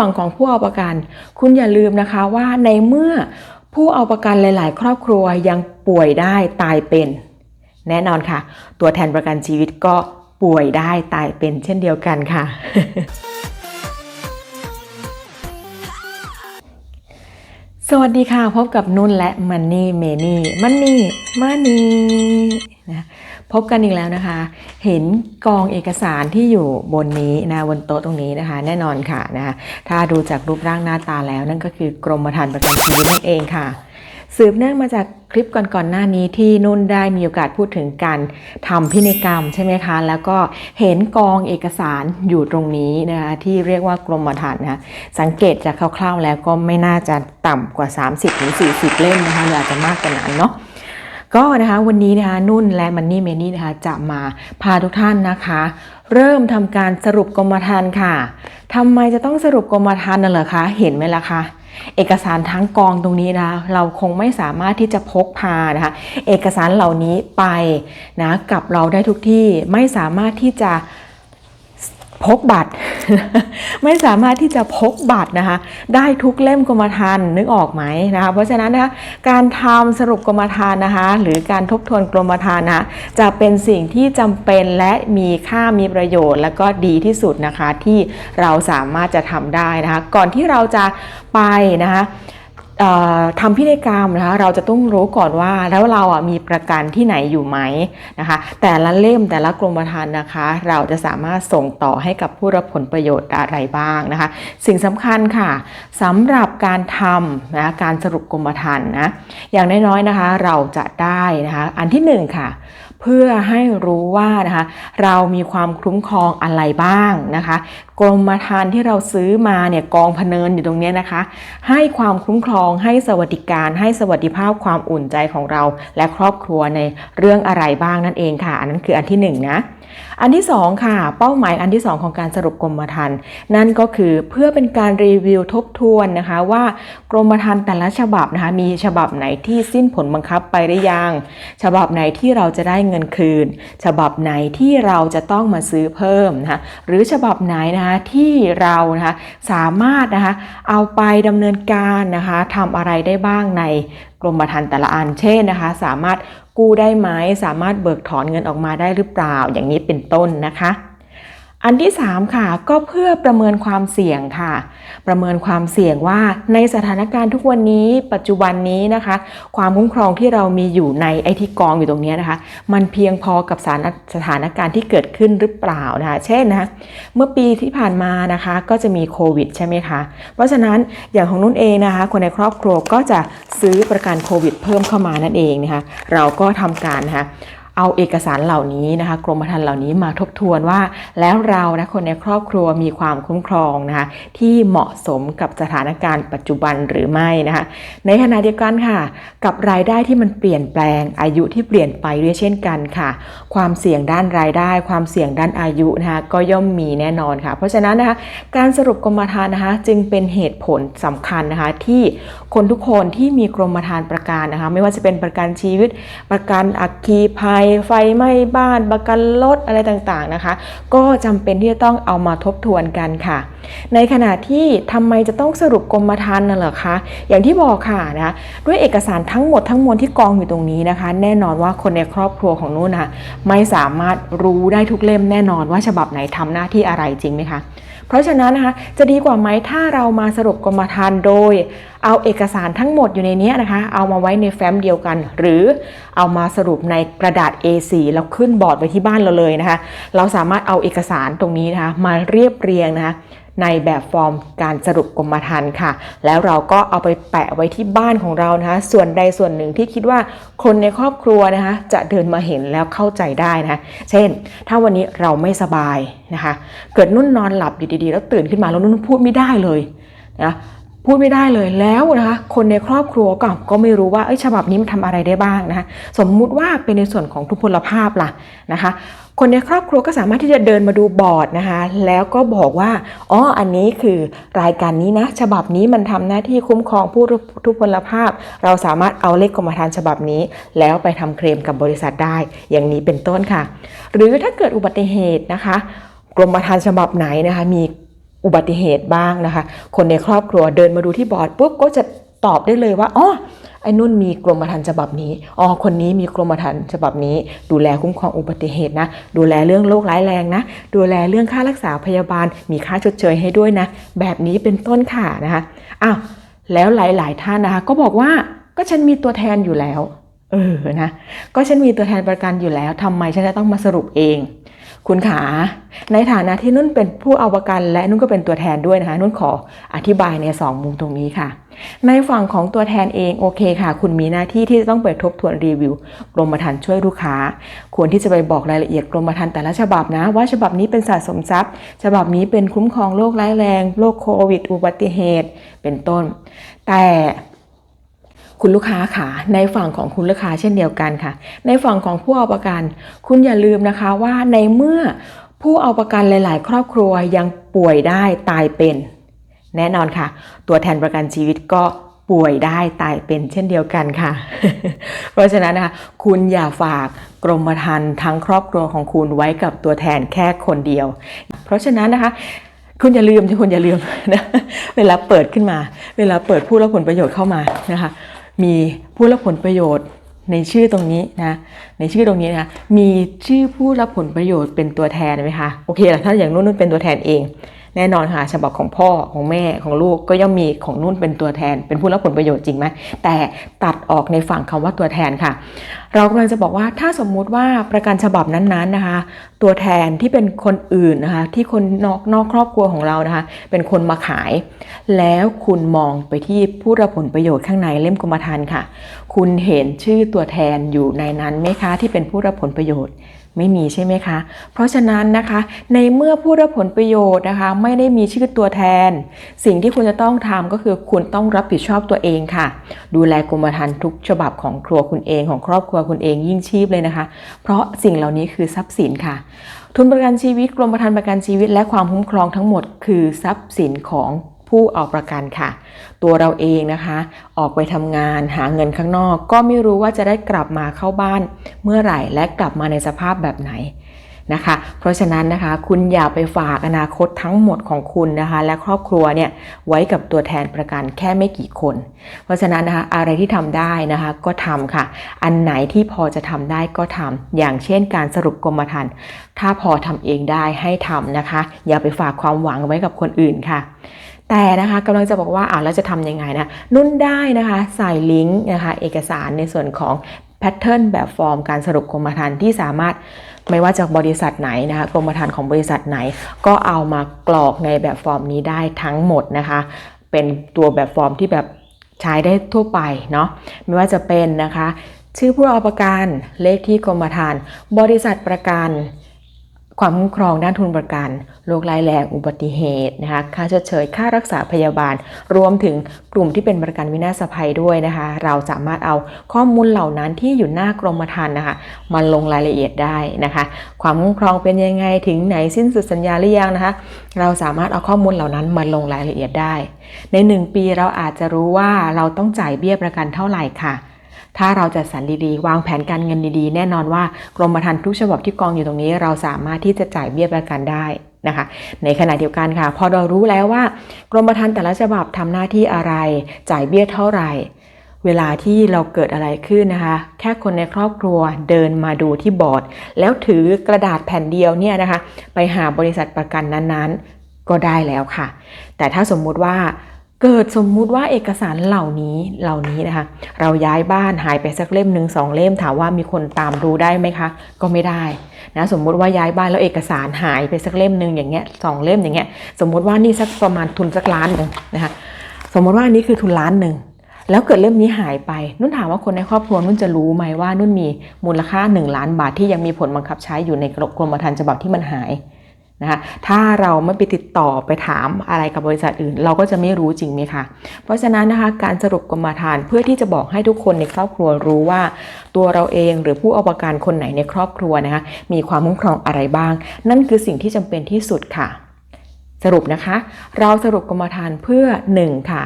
ฝั่งของผู้เอาประกัน คุณอย่าลืมนะคะว่าในเมื่อผู้เอาประกันหลาย ๆ ครอบครัวยังป่วยได้ตายเป็น แน่นอนค่ะ ตัวแทนประกันชีวิตก็ป่วยได้ตายเป็นเช่นเดียวกันค่ะสวัสดีค่ะ พบกับนุ่นและมันนี่เมนี่ มันนี่ มานี่ นะพบกันอีกแล้วนะคะ เห็นกองเอกสารที่อยู่บนนี้นะบนโต๊ะตรงนี้นะคะ แน่นอนค่ะนะคะถ้าดูจากรูปร่างหน้าตาแล้ว นั่นก็คือกรมธรรม์ประกันชีวิตนั่นเองค่ะ สืบเนื่องมาจากคลิปก่อนๆหน้านี้ที่นุ่นได้มีโอกาสพูดถึงการทำพินัยกรรมใช่ไหมคะ แล้วก็เห็นกองเอกสารอยู่ตรงนี้นะคะที่เรียกว่ากรมธรรม์นะคะสังเกตจากคร่าวๆแล้วก็ไม่น่าจะต่ำกว่า 30-40ถึง40 เล่มนะคะหรืออาจจะมากกว่านั้นเนาะ ก็นะคะวันนี้นะคะนุ่นและมันนี่เมนี่นะคะจะมาพาทุกท่านนะคะ เริ่มทำการสรุปกรมธรรม์ค่ะทำไมจะต้องสรุปกรมธรรม์น่ะเหรอคะเห็นไหมล่ะคะเอกสารทั้งกองตรงนี้นะ เราคงไม่สามารถที่จะพกพานะคะ เอกสารเหล่านี้ไปนะกับเราได้ทุกที่ไม่สามารถที่จะ พกบัตร ไม่สามารถที่จะพกบัตรนะคะ ได้ทุกเล่มกรมธรรม์นึกออกไหมนะคะ เพราะฉะนั้นนะคะการทำสรุปกรมธรรม์นะคะ หรือการทบทวนกรมธรรม์นะจะเป็นสิ่งที่จำเป็นและมีค่ามีประโยชน์ และก็ดีที่สุดนะคะที่เราสามารถจะทำได้นะคะ ก่อนที่เราจะไปนะคะ ทำพินัยกรรมนะคะเราจะต้องรู้ก่อนว่าแล้วเราอะมีประกันที่ไหนอยู่ไหมนะคะ แต่ละเล่มแต่ละกรมธรรม์นะคะ เราจะสามารถส่งต่อให้กับผู้รับผลประโยชน์อะไรบ้างนะคะ สิ่งสำคัญค่ะสำหรับการทำนะการสรุปกรมธรรม์นะอย่างน้อยๆนะคะเราจะได้นะคะอันที่หนึ่งค่ะเพื่อให้รู้ว่านะคะเรามีความคุ้มครองอะไรบ้างนะคะ กรมธรรม์ที่เราซื้อมาเนี่ยกองพเนินอยู่ตรงเนี้ยนะคะ ให้ความคุ้มครองให้สวัสดิการให้สวัสดิภาพความอุ่นใจของเรา และครอบครัวในเรื่องอะไรบ้างนั่นเองค่ะ อันนั้นคืออันที่หนึ่งนะ อันที่สองค่ะ เป้าหมายอันที่สองของการสรุปกรมธรรม์นั่นก็คือเพื่อเป็นการรีวิวทบทวนนะคะว่ากรมธรรม์แต่ละฉบับนะคะมีฉบับไหนที่สิ้นผลบังคับไปหรือยัง ฉบับไหนที่เราจะได้เงินคืน ฉบับไหนที่เราจะต้องมาซื้อเพิ่มนะคะหรือฉบับไหนนะคะที่เรานะคะสามารถนะคะเอาไปดำเนินการนะคะทำอะไรได้บ้างใน กรมธรรม์แต่ละอันเช่นนะคะ สามารถกู้ได้ไหมสามารถเบิกถอนเงินออกมาได้หรือเปล่าอย่างนี้เป็นต้นนะคะ อันที่ 3 ค่ะ ก็เพื่อประเมินความเสี่ยงค่ะ ประเมินความเสี่ยงว่าในสถานการณ์ทุกวันนี้ ปัจจุบันนี้นะคะ ความคุ้มครองที่เรามีอยู่ในไอที่กองอยู่ตรงนี้นะคะ มันเพียงพอกับสถานสถานการณ์ที่เกิดขึ้นหรือเปล่านะคะ เช่นนะคะเมื่อปีที่ผ่านมานะคะ ก็จะมีโควิดใช่ไหมคะ เพราะฉะนั้นอย่างของนุ่นเองนะคะ คนในครอบครัวก็จะซื้อประกันโควิด เพิ่มเข้ามานั่นเองนะคะ เราก็ทำการนะคะ เอาเอกสารเหล่านี้นะคะ กรมธรรม์เหล่านี้มาทบทวนว่า แล้วเรานะคนในครอบครัวมีความคุ้มครองนะคะที่เหมาะสมกับสถานการณ์ปัจจุบันหรือไม่นะคะในขณะเดียวกันค่ะ กับรายได้ที่มันเปลี่ยนแปลงอายุที่เปลี่ยนไปด้วยเช่นกันค่ะ ความเสี่ยงด้านรายได้ ความเสี่ยงด้านอายุนะคะก็ย่อมมีแน่นอนค่ะ เพราะฉะนั้นนะคะการสรุปกรมธรรม์นะคะจึงเป็นเหตุผลสำคัญนะคะที่คนทุกคนที่มีกรมธรรม์ประกันนะคะไม่ว่าจะเป็นประกันชีวิตประกันอัคคีภัยไฟไหม้บ้านประกันรถอะไรต่างๆนะคะ ก็จำเป็นที่จะต้องเอามาทบทวนกันค่ะ ในขณะที่ทำไมจะต้องสรุปกรมธรรม์น่ะเหรอคะอย่างที่บอกค่ะนะด้วยเอกสารทั้งหมดทั้งมวลที่กองอยู่ตรงนี้นะคะ แน่นอนว่าคนในครอบครัวของนุ่นนะคะไม่สามารถรู้ได้ทุกเล่มแน่นอนว่าฉบับไหนทำหน้าที่อะไรจริงไหมคะ เพราะฉะนั้นนะคะจะดีกว่าไหมถ้าเรามาสรุปกรมธรรม์โดย เอาเอกสารทั้งหมดอยู่ในนี้นะคะ เอามาไว้ในแฟ้มเดียวกัน หรือเอามาสรุปในกระดาษ A4 แล้วขึ้นบอร์ดไว้ที่บ้านเราเลยนะคะ เราสามารถเอาเอกสารตรงนี้นะคะมาเรียบเรียงนะคะ ในแบบฟอร์มการสรุปกรมธรรม์ค่ะ แล้วเราก็เอาไปแปะไว้ที่บ้านของเรานะคะ ส่วนใดส่วนหนึ่งที่คิดว่าคนในครอบครัวนะคะ จะเดินมาเห็นแล้วเข้าใจได้นะ เช่น ถ้าวันนี้เราไม่สบายนะคะ เกิดนุ่นนอนหลับอยู่ดีๆ แล้วตื่นขึ้นมาแล้วนุ่นพูดไม่ได้เลยนะ พูดไม่ได้เลยแล้วนะคะคนในครอบครัวก็ก็ไม่รู้ว่าเอ้ยฉบับนี้มันทำอะไรได้บ้างนะคะสมมุติว่าเป็นในส่วนของทุพพลภาพล่ะนะคะคนในครอบครัวก็สามารถที่จะเดินมาดูบอร์ดนะคะแล้วก็บอกว่าอ๋ออันนี้คือรายการนี้นะฉบับนี้มันทำหน้าที่คุ้มครองผู้ทุพพลภาพ เราสามารถเอาเลขกรมธรรม์ฉบับนี้ แล้วไปทำเคลมกับบริษัทได้ อย่างนี้เป็นต้นค่ะ หรือถ้าเกิดอุบัติเหตุนะคะ กรมธรรม์ฉบับไหนนะคะมี อุบัติเหตุบ้างนะคะ คนในครอบครัวเดินมาดูที่บอร์ดปุ๊บก็จะตอบได้เลยว่าอ๋อไอ้นุ่นมีกรมธรรม์ฉบับนี้อ๋อคนนี้มีกรมธรรม์ฉบับนี้ ดูแลคุ้มครองอุบัติเหตุนะ ดูแลเรื่องโรคร้ายแรงนะ ดูแลเรื่องค่ารักษาพยาบาล มีค่าชดเชยให้ด้วยนะ แบบนี้เป็นต้นค่ะนะคะอ้าวแล้วหลายๆท่านนะคะ ก็บอกว่าก็ฉันมีตัวแทนอยู่แล้ว เออนะ ก็ฉันมีตัวแทนประกันอยู่แล้วทำไมฉันจะต้องมาสรุปเอง คุณขาในฐานะที่นุ่นเป็นผู้เอาประกัน และนุ่นก็เป็นตัวแทนด้วยนะคะ นุ่นขออธิบายในสองมุมตรงนี้ค่ะ ในฝั่งของตัวแทนเองโอเคค่ะ คุณมีหน้าที่ที่จะต้องไปทบทวนรีวิวกรมธรรม์ช่วยลูกค้า ควรที่จะไปบอกรายละเอียดกรมธรรม์แต่ละฉบับนะ ว่าฉบับนี้เป็นสะสมทรัพย์ ฉบับนี้เป็นคุ้มครองโรคร้ายแรงโรคโควิด อุบัติเหตุ เป็นต้น แต่ คุณลูกค้าค่ะ ในฝั่งของคุณลูกค้าเช่นเดียวกันค่ะ ในฝั่งของผู้เอาประกัน คุณอย่าลืมนะคะว่าในเมื่อผู้เอาประกันหลาย ๆ ครอบครัวยังป่วยได้ตายเป็น แน่นอนค่ะ ตัวแทนประกันชีวิตก็ป่วยได้ตายเป็นเช่นเดียวกันค่ะ เพราะฉะนั้นนะคะคุณอย่าฝากกรมธรรม์ทั้งครอบครัวของคุณไว้กับตัวแทนแค่คนเดียว เพราะฉะนั้นนะคะคุณอย่าลืมคุณอย่าลืมนะเวลาเปิดขึ้นมา เวลาเปิดผู้รับผลประโยชน์เข้ามานะคะ มีผู้รับผลประโยชน์ในชื่อตรงนี้นะในชื่อตรงนี้นะมีชื่อผู้รับผลประโยชน์เป็นตัวแทนไหมคะโอเคละถ้าอย่างนุ่นนุ่นเป็นตัวแทนเอง แน่นอนค่ะฉบับของพ่อของแม่ของลูกก็ย่อมมีของนุ่นเป็นตัวแทน เป็นผู้รับผลประโยชน์จริงไหมแต่ตัดออกในฝั่งคำว่าตัวแทนค่ะ เรากำลังจะบอกว่าถ้าสมมุติว่าประกันฉบับนั้นๆนะคะ ตัวแทนที่เป็นคนอื่นนะคะที่คนนอกนอกครอบครัวของเรานะคะ เป็นคนมาขาย แล้วคุณมองไปที่ผู้รับผลประโยชน์ข้างในเล่มกรมธรรม์ค่ะ คุณเห็นชื่อตัวแทนอยู่ในนั้นไหมคะที่เป็นผู้รับผลประโยชน์ ไม่มีใช่ไหมคะ เพราะฉะนั้นนะคะ ในเมื่อผู้รับผลประโยชน์นะคะ ไม่ได้มีชื่อตัวแทน สิ่งที่คุณจะต้องทำก็คือคุณต้องรับผิดชอบตัวเองค่ะ ดูแลกรมธรรม์ทุกฉบับของครัวคุณเองของครอบครัวคุณเองยิ่งชีพเลยนะคะ เพราะสิ่งเหล่านี้คือทรัพย์สินค่ะ ทุนประกันชีวิตกรมธรรม์ประกันชีวิต และความคุ้มครองทั้งหมด คือทรัพย์สินของ ผู้เอาประกันค่ะ ตัวเราเองนะคะ ออกไปทำงานหาเงินข้างนอก ก็ไม่รู้ว่าจะได้กลับมาเข้าบ้านเมื่อไหร่และกลับมาในสภาพแบบไหนนะคะ เพราะฉะนั้นนะคะคุณอย่าไปฝากอนาคตทั้งหมดของคุณนะคะ และครอบครัวเนี่ยไว้กับตัวแทนประกันแค่ไม่กี่คน เพราะฉะนั้นนะคะอะไรที่ทำได้นะคะก็ทำค่ะ อันไหนที่พอจะทำได้ก็ทำอย่างเช่นการสรุปกรมธรรม์ถ้าพอทำเองได้ให้ทำนะคะ อย่าไปฝากความหวังไว้กับคนอื่นค่ะ แต่นะคะกำลังจะบอกว่าอ่าแล้วจะทำยังไงนะนุ่นได้นะคะใส่ลิงก์นะคะเอกสารในส่วนของแพทเทิร์นแบบฟอร์มการสรุปกรมธรรม์ที่สามารถไม่ว่าจากบริษัทไหนนะคะกรมธรรม์ของบริษัทไหน ก็เอามากรอกในแบบฟอร์มนี้ได้ทั้งหมดนะคะ เป็นตัวแบบฟอร์มที่แบบใช้ได้ทั่วไปเนาะไม่ว่าจะเป็นนะคะ ชื่อผู้เอาประกันเลขที่กรมธรรม์บริษัทประกัน ความคุ้มครองด้านทุนประกันโรคร้ายแรงอุบัติเหตุนะคะค่าชดเชยค่ารักษาพยาบาล รวมถึงกลุ่มที่เป็นประกันวินาศภัยด้วยนะคะ เราสามารถเอาข้อมูลเหล่านั้นที่อยู่หน้ากรมธรรม์นะคะมาลงรายละเอียดได้นะคะ ความคุ้มครองเป็นยังไงถึงไหนสิ้นสุดสัญญาหรือยังนะคะ เราสามารถเอาข้อมูลเหล่านั้นมาลงรายละเอียดได้ ใน 1 ปีเราอาจจะรู้ว่าเราต้องจ่ายเบี้ยประกันเท่าไหร่ค่ะ ถ้าเราจัดสรรดีๆ วางแผนการเงินดีๆ แน่นอนว่ากรมธรรม์ทุกฉบับที่กองอยู่ตรงนี้ เราสามารถที่จะจ่ายเบี้ยประกันได้นะคะ ในขณะเดียวกันค่ะ พอเรารู้แล้วว่ากรมธรรม์แต่ละฉบับทำหน้าที่อะไร จ่ายเบี้ยเท่าไหร่เวลาที่เราเกิดอะไรขึ้นนะคะ แค่คนในครอบครัวเดินมาดูที่บอร์ด แล้วถือกระดาษแผ่นเดียวเนี่ยนะคะ ไปหาบริษัทประกันนั้นๆ ก็ได้แล้วค่ะ แต่ถ้าสมมุติว่า เกิดสมมุติว่าเอกสารเหล่านี้เหล่านี้นะคะ เราย้ายบ้านหายไปสักเล่มหนึ่งสองเล่มถามว่ามีคนตามรู้ได้ไหมคะ ก็ไม่ได้นะสมมุติว่าย้ายบ้านแล้วเอกสารหายไปสักเล่มหนึ่งอย่างเงี้ยสองเล่มอย่างเงี้ยสมมุติว่านี่สักประมาณทุนสักล้านหนึ่งนะคะสมมติว่านนี้คือทุนล้านหนึ่งแล้วเกิดเล่มนี้หายไป นุ่นถามว่าคนในครอบครัวนุ่นจะรู้ไหมว่านุ่นมีมูลค่า 1 ล้านบาทที่ยังมีผลบังคับใช้อยู่ในกรมธรรม์ฉบับที่มันหาย นะคะถ้าเราไม่ไปติดต่อไปถามอะไรกับบริษัทอื่น เราก็จะไม่รู้จริงไหมคะ เพราะฉะนั้นนะคะการสรุปกรมธรรม์เพื่อที่จะบอกให้ทุกคนในครอบครัวรู้ว่า ตัวเราเองหรือผู้เอาประกันคนไหนในครอบครัวนะคะมีความคุ้มครองอะไรบ้าง นั่นคือสิ่งที่จำเป็นที่สุดค่ะ สรุปนะคะ เราสรุปกรมธรรม์เพื่อ 1 ค่ะ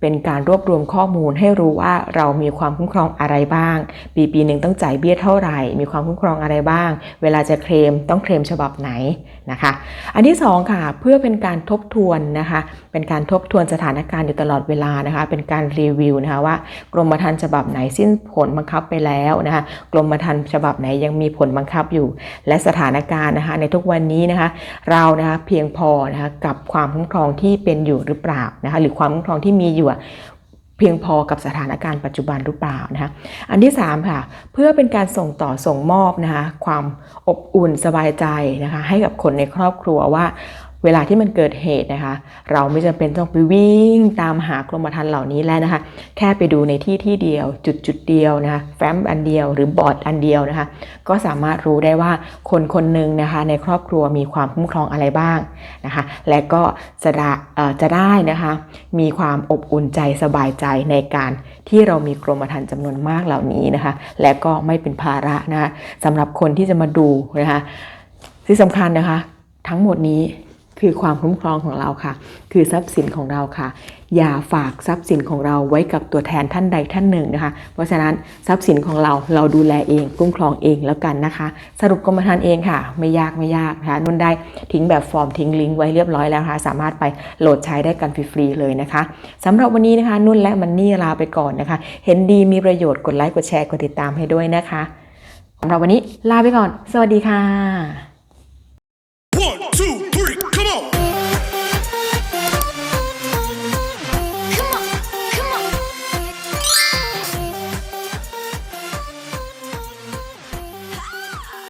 เป็นการรวบรวมข้อมูลให้รู้ว่าเรามีความคุ้มครองอะไรบ้าง ปีปีหนึ่งต้องจ่ายเบี้ยเท่าไหร่ มีความคุ้มครองอะไรบ้าง เวลาจะเคลมต้องเคลมฉบับไหนนะคะ อันที่สองค่ะเพื่อเป็นการทบทวนนะคะเป็นการทบทวนสถานการณ์อยู่ตลอดเวลานะคะเป็นการรีวิวนะคะว่ากรมธรรม์ฉบับไหนสิ้นผลบังคับไปแล้วนะคะกรมธรรม์ฉบับไหนยังมีผลบังคับอยู่ และสถานการณ์นะคะในทุกวันนี้นะคะเรานะคะเพียงพอนะคะกับความคุ้มครองที่เป็นอยู่หรือเปล่านะคะหรือความคุ้มครองที่มีอยู่อะเพียงพอกับสถานการณ์ปัจจุบันหรือเปล่านะคะอันที่3ค่ะเพื่อเป็นการส่งต่อส่งมอบนะคะความอบอุ่นสบายใจนะคะให้กับคนในครอบครัวว่า เวลาที่มันเกิดเหตุนะคะ เราไม่จำเป็นต้องไปวิ่งตามหากรมธรรม์เหล่านี้แล้วนะคะ แค่ไปดูในที่ที่เดียว จุดจุดเดียวนะคะแฟ้มอันเดียวหรือบอร์ดอันเดียวนะคะ ก็สามารถรู้ได้ว่าคนคนหนึ่งนะคะ ในครอบครัวมีความคุ้มครองอะไรบ้างนะคะ และก็จะได้เอ่อจะได้นะคะ มีความอบอุ่นใจสบายใจในการที่เรามีกรมธรรม์จำนวนมากเหล่านี้นะคะ และก็ไม่เป็นภาระนะคะสำหรับคนที่จะมาดูนะคะที่สำคัญนะคะ ทั้งหมดนี้ คือความคุ้มครองของเราค่ะ คือทรัพย์สินของเราค่ะ อย่าฝากทรัพย์สินของเราไว้กับตัวแทนท่านใดท่านหนึ่งนะคะ เพราะฉะนั้นทรัพย์สินของเราเราดูแลเองคุ้มครองเองแล้วกันนะคะ สรุปกรมธรรม์เองค่ะ ไม่ยากไม่ยากนะคะนุ่นได้ทิ้งแบบฟอร์มทิ้งลิงก์ไว้เรียบร้อยแล้วนะคะสามารถไปโหลดใช้ได้กันฟรีๆเลยนะคะสำหรับวันนี้นะคะนุ่นและมันนี่ลาไปก่อนนะคะ เห็นดีมีประโยชน์กดไลค์กดแชร์กดติดตามให้ด้วยนะคะสำหรับวันนี้ลาไปก่อน สวัสดีค่ะ